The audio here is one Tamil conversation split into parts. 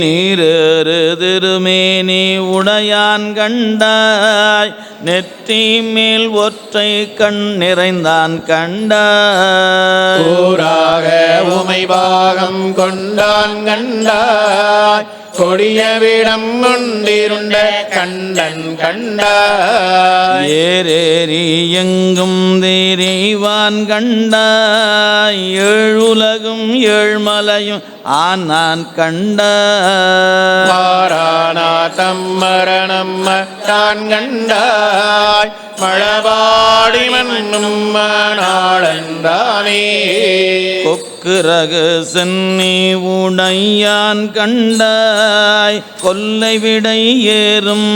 நீரேறு திருமேனி உடையான் கண்டாய். நெற்றி மேல் ஒற்றை கண் நிறைந்தான் கண்டாய். கூறாக உமை பாகம் கொண்டான் கண்டாய். கொடிய விடம் கொண்டிருண்ட கண்டன் கண்டாய். ஏரேறி எங்கும் தேரிவான் கண்டாய். ஏழுலகும் ஏழ்மலையும் ஆனான் கண்டாய் மாறானா தம்மரணம் தான் கண்டாய். மழபாடி மண்ணும் நாளந்தானே கொக்குரகு சென்னி உடையான் கண்டாய். கொல்லை விடை ஏறும்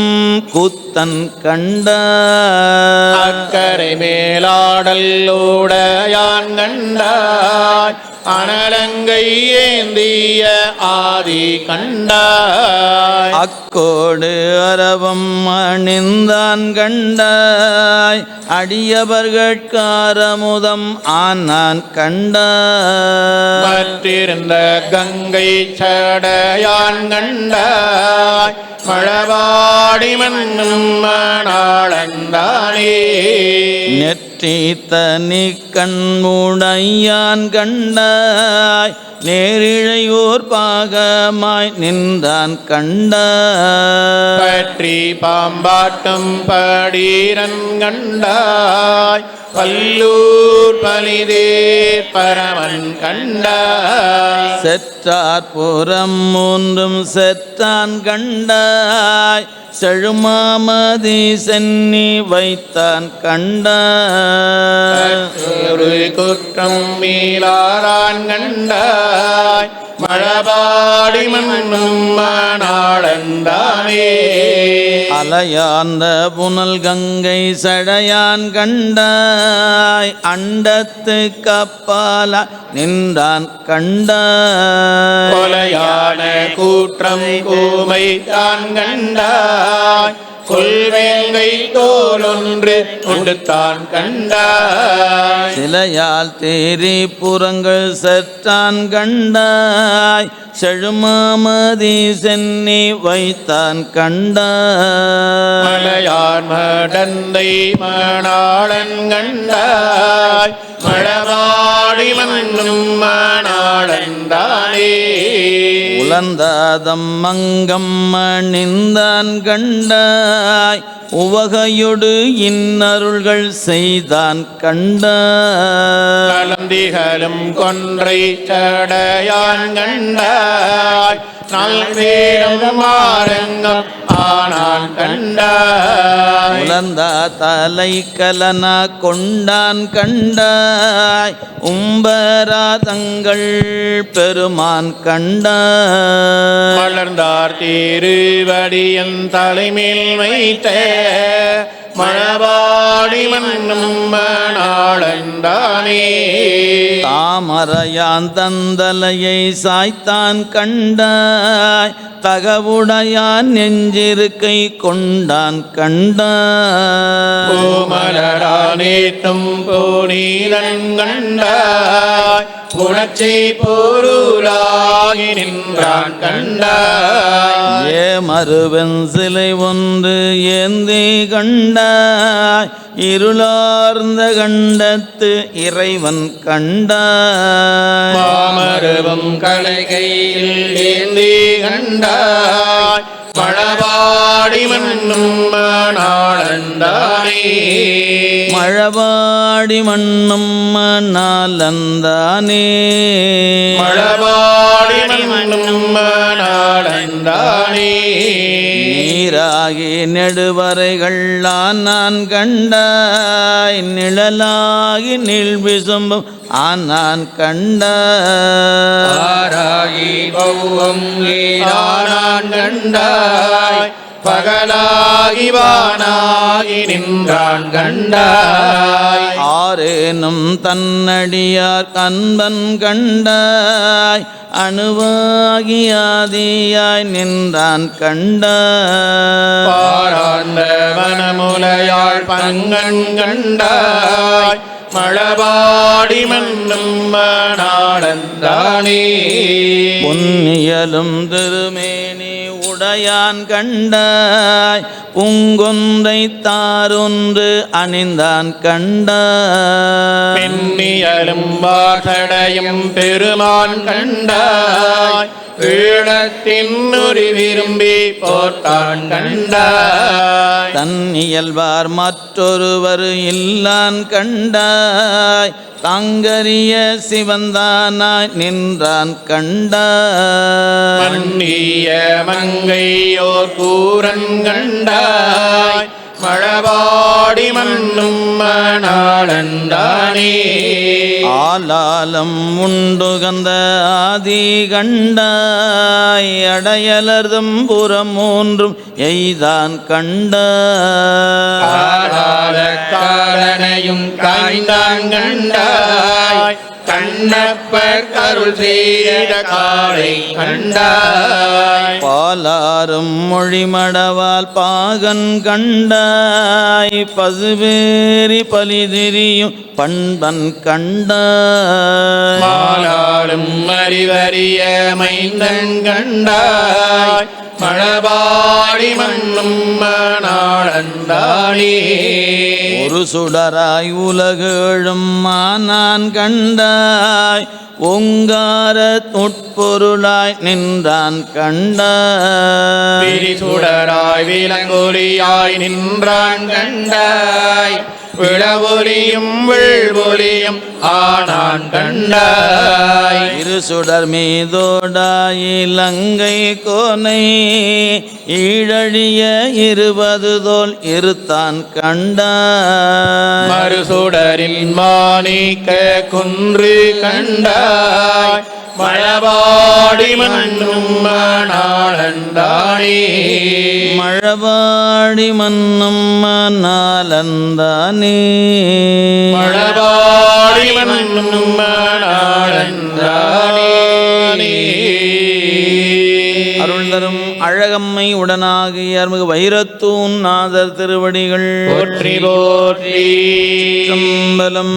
கூத்தன் கண்டாய் அக்கரை மேலாடல் ஓடையான் கண்டாய். அனலங்கை ஏந்திய ஆதி கண்டாய். அக்கோடு அரவம் அணிந்தான் கண்டாய். அடியவர்கட்காரமுதம் ஆனான் கண்டாய். மற்றிருந்த கங்கை சடையான் கண்டாய். மழபாடி மண்ணும் நாளந்தானே நெற்றி தனி கண்முடையான் கண்டாய். நேரிழையோர் பாகமாய் நின்றான் கண்டாய் பற்றி பாம்பாட்டும் படீரன் கண்டாய். பல்லூர் பலிதே பரமன் கண்டாய். செற்றார் புறம் மூன்றும் செற்றான் கண்டாய். செழுமாமதி சென்னி வைத்தான் கண்டாய். குற்றம் மீளாரான் கண்டாய். மழபாடி மண்ணும் நாளந்தானே அலையார்ந்த புனல் கங்கை சடையான் கண்டாய் அண்டத்து கப்பால நின்றான் கண்டாய். கொலையான கூற்றம் கூமை தான் கண்டாய். கொள்வேங்கை தோலொன்று உடுத்தான் கண்டாய். சிலையால் தேரி புறங்கள் செற்றான் கண்டாய். செழுமாமதி சென்னி வைத்தான் கண்டாய். மலையார் மடந்தை மணாளன் கண்டாய். மழவாடி மண்ணும் மணாளன் தானே. உலந்தாதம் மங்கம் அணிந்தான் கண்டாய். உவகையொடு இன்னருள்கள் செய்தான் கண்டாய் கலந்திகளும் கொன்றை சடையான் கண்டாய். நல்வேடம் மாறங்கம் ஆனான் கண்டாய். உலந்தா தலை கலனா கொண்டான் கண்டாய். உம்பரா தங்கள் பெருமான் கண்டாய். மலர்ந்தார் திருவடியன் தலைமேல் வைத்த மழபாடி மண்ணும் நாளந்தானே தாமரையான் தந்தலையை சாய்த்தான் கண்டாய் தகவுடையான் நெஞ்சிருக்கை கொண்டான் கண்டாய். கோமலரானேத்தும் போனீரன் கண்டாய் புணச்சை பொருளாகி நின்றான் கண்டாய். ஏ மறுவென் சிலை ஒன்று ஏந்தி கண்டாய். இருளார்ந்த கண்டத்து இறைவன் கண்டாய். மாமருவம் கலைகையில் ஏந்தி கண்டாய். மழபாடி மண்ணும் நாளந்தானே மழவாடி மண்ணும் நாளந்தானே மழபாடி மண்ணும் நாளந்தானே நீராகி நெடுவரைகள் நான் கண்டாய். நிழலாகி நீள் விசும்பும் ஆனான் கண்டாய். பௌவம் ஈரானான் கண்டாய். பகலாகி வானாகி நின்றான் கண்டாய். ஆரேனும் தன்னடியார் கண்பன் கண்டாய் அணுவாகி ஆதியாய் நின்றான் கண்டாய். பாராந்த வனமுலையாள் பங்கன் கண்டாய் மழபாடி மண்ணும் மணாளந்தானே பொன்னியலும் திருமேனி உடையான் கண்டாய் பூங்கொன்றை தாரொன்று அணிந்தான் கண்டாய். பெண்ணியலும் வாசடையும் பெருமான் கண்டாய் ஈழத்தின் ஒரு விரும்பி போட்டான் கண்டாய். தன் இயல்பார் மற்றொருவர் இல்லான் கண்டாய். தாங்கரிய சிவந்தானாய் நின்றான் கண்டாய். மன்னிய மங்கையோர் கூரன் கண்டாய். மழபாடி மண்ணும் மணாளந்தானே ஆலாலம் உண்டுகந்த ஆதி கண்டாய் அடையலர்தம் புறம் மூன்றும் எய்தான் கண்டாய். ஆராத காலனையும் காய்ந்தாங்கண்டாய் கண்ணப்பர் கருள் செய்த காலை கண்டாய். பாலாரும் மொழிமடவால் பாகன் கண்டாய். பசுவேரி பலிதிரியும் பண்பன் கண்டாய். மாலாடும் அறிவறிய மைந்தன் கண்டாய். மழபாடி மண்ணும் மணாளந்தானே ஒரு சுடராய் உலகேழும் மானான் கண்டாய். ஓங்கார உட்பொருளாய் நின்றான் கண்டாய். சுடராய் விலங்கொலியாய் நின்றான் கண்டாய். விளவொலியும் வெள்வொலியும் ஆனான் கண்டாய். இரு சுடர் மீதோடாய் இலங்கை கோனை ஈழழிய இருபது தோல் இருத்தான் கண்டாய். மறுசுடரில் மாணிக்க குன்று கண்டாய். மழபாடி மண்ணும் மணாளந்தானே மழபாடி மன்னும் நாளந்தானே மழபாடி மண்ணும் மணாளந்தானே. அருள் தரும் அழகம்மை உடனாகிய அருள்மிகு வைரத்தூன் நாதர் திருவடிகள். போற்றி போற்றி. சம்பலம்